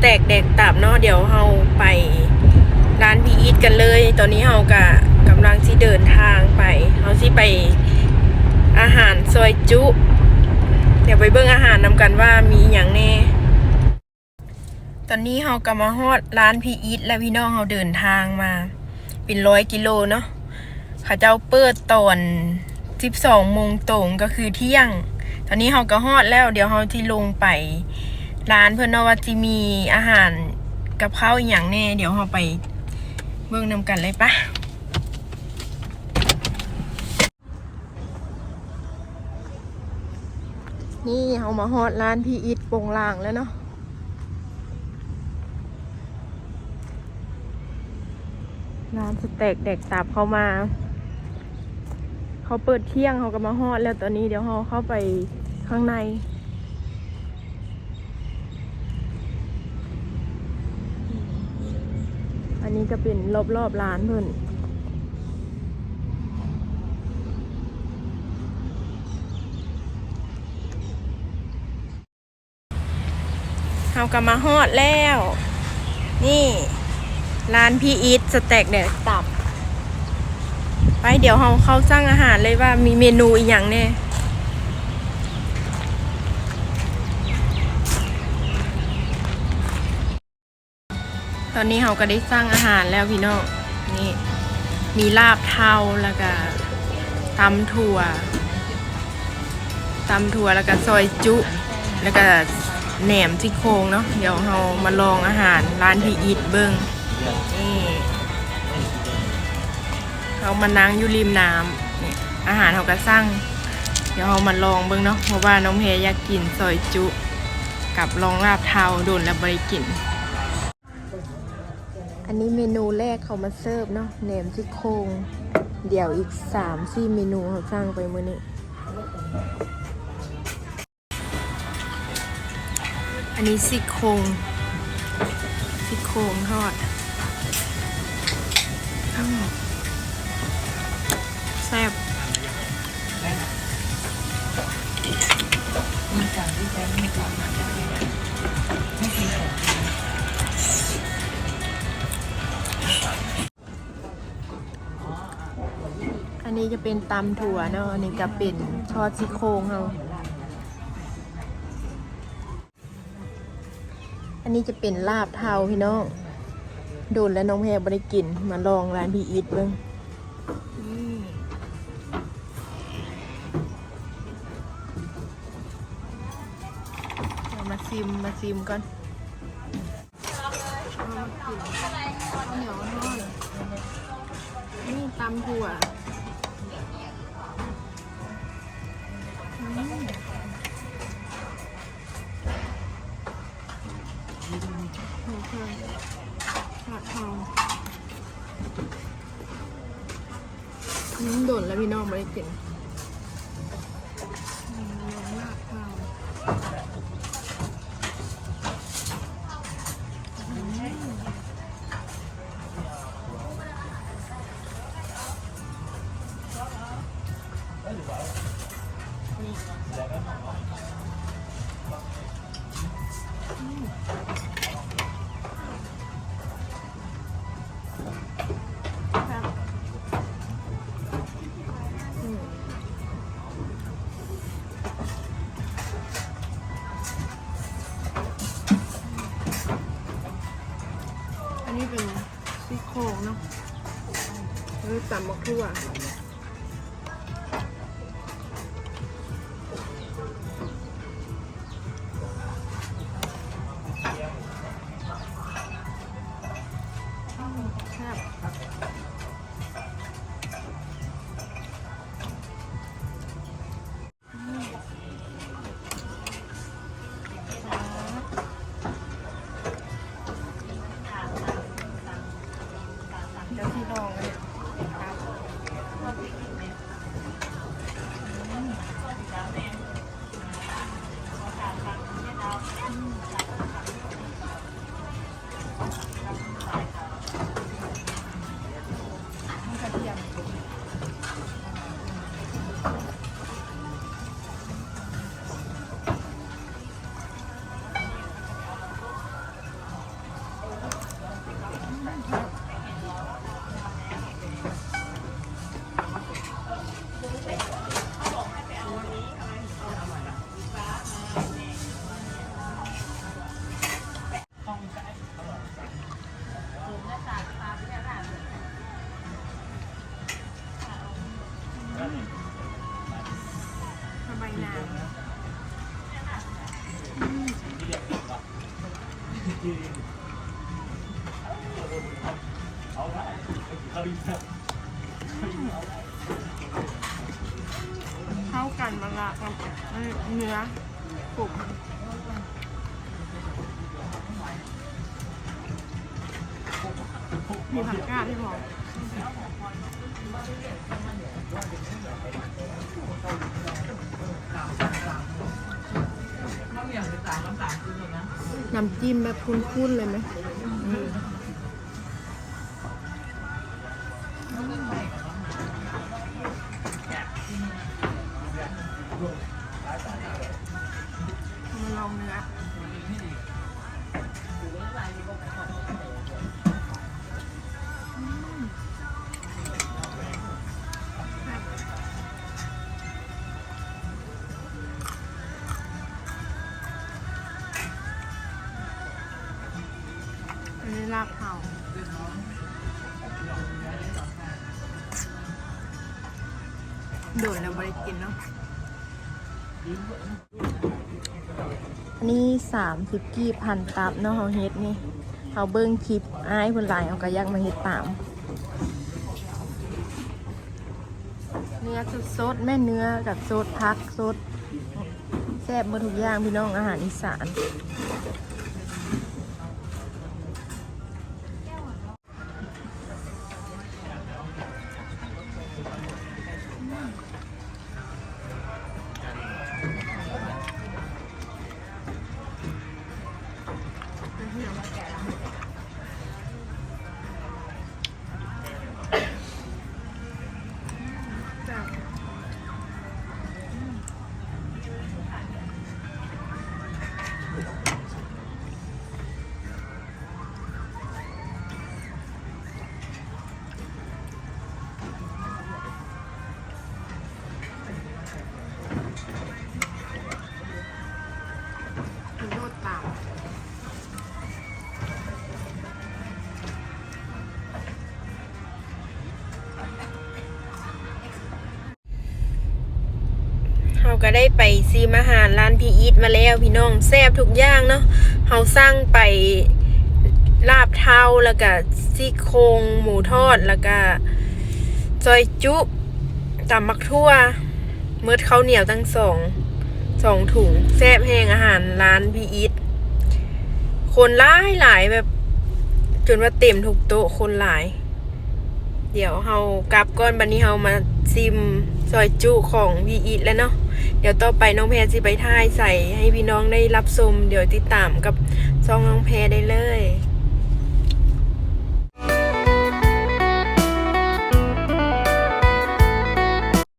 แตกแดกตับเนาะเดี๋ยวเฮาไปร้านพีอีทกันเลย ตอนนี้เฮากะกำลังที่เดินทางไปเฮาสิไปอาหารซอยจุ เดี๋ยวไปเบิ่งอาหารนำกันว่ามีอย่างแน่ตอนนี้เฮากำมาฮอดร้านพีอีทและพี่น้องเฮาเดินทางมา เป็นร้อยกิโลเนาะเขาเจ้าเปิดตอน12โมงตรงก็คือเที่ยง ตอนนี้เฮาก็ฮอดแล้ว เดี๋ยวเฮาที่ลงไป ร้านเพื่อนนว่าจะมีอาหารกับข้าวอหย่างแน่เดี๋ยวเราไปเบิ่งนำกันเลยปะนี่เรามาฮอดร้านพี่อิดโปงลางแล้วเนาะร้านสเต็กเด็กตับเขามา เขาเปิดเที่ยงเขาก็มาฮอดแล้วตอนนี้เดี๋ยวเราเข้าไปข้างใน อันนี้ก็เป็นรอบๆร้านเพิ่อนเฮากลับมาฮอดแล้ว นี่ ร้านพี่อีทสเต็กเด็กตับ ไปเดี๋ยวเฮาเข้าสร้างอาหารเลยว่ามีเมนูอีกอย่างแน่ต อนนี้เฮาก็ได้สร้างอาหารแล้วพี่น้องนี่มีลาบเทาแล้วก็ตำถั่วตำถั่วแล้วก็ซอยจุ แล้วก็แหนมซี่โครงเนาะเดี๋ยวเฮามาลองอาหารร้านพี่อีทเบิ้งนี่เรามานั่งอยู่ริมน้ำนี่อาหารเขาก็สั่งเดี๋ยวเรามาลองเบิ่งเนาะเพราะว่าน้องเพอยากกินซอยจุ กับลองลาบเทาโดนแล้วบริกิน อันนี้เมนูแรกเขามาเสิร์ฟเนาะแหนมซี่โครงเดี๋ยวอีกสามสี่เมนูเขาสร้างไปมื้อนี้ อันนี้ซี่โครงซี่โครงทอดแซ่บ นี้จะเป็นตำถั่วเนาะนนี้จะเป็นทอดซี่โครงเราอันนี้จะเป็นลาบเทาพี่น้องโดนแล้วน้องแพรบริกินมาลองร้านพี่อีทเบิ้งมาซิมมาซิมก่อนเหนียวนอยนี่ตำถั่ว พี่น้องไม่ได้กินอืม ตำมะขั่ว ก เข้ากันมาละกับเนื้อปุกมีผักกาดที่บอกน้ำจิ้มแบบคุ้นๆเลยไหม มาลองเนื้ออันนี้ลาบเผาโดนแล้วบริกินเนาะ อันนี้สามสิบกีบพันตับเนาะเฮาเฮ็ดนี่เฮาเบิ้งคลิปอ้ายเพิ่นหลายเอากระยักมาเฮ็ดตาม เนื้อสดๆแม่เนื้อกับสดพักสดแซ่บหมดทุกอย่างพี่น้องอาหารอีสาน Yeah. ก็ได้ไปซีมอาหารร้านพีอีทมาแล้วพี่น้องแซ่บทุกอย่างเนาะเราสร้างไปลาบเทาแล้วก็ซี่โครงหมูทอดแล้วก็ซอยจุตำมักทั่วเมืดข้าวเหนียวตั้งสองสองถุงแซ่บแห้งอาหารร้านพีอีทคนหลายหลายแบบ จนว่าเต็มทุกโต๊ะคนหลาย เดี๋ยวเฮากลับก่อนบันนี้เฮามาซิมซอยจุของพีอีทแล้วเนาะเดี๋ยวต่อไปน้องแพรสิไปท่ายใส่ให้พี่น้องได้รับชมเดี๋ยวติดตามกับซองน้องแพรได้เลย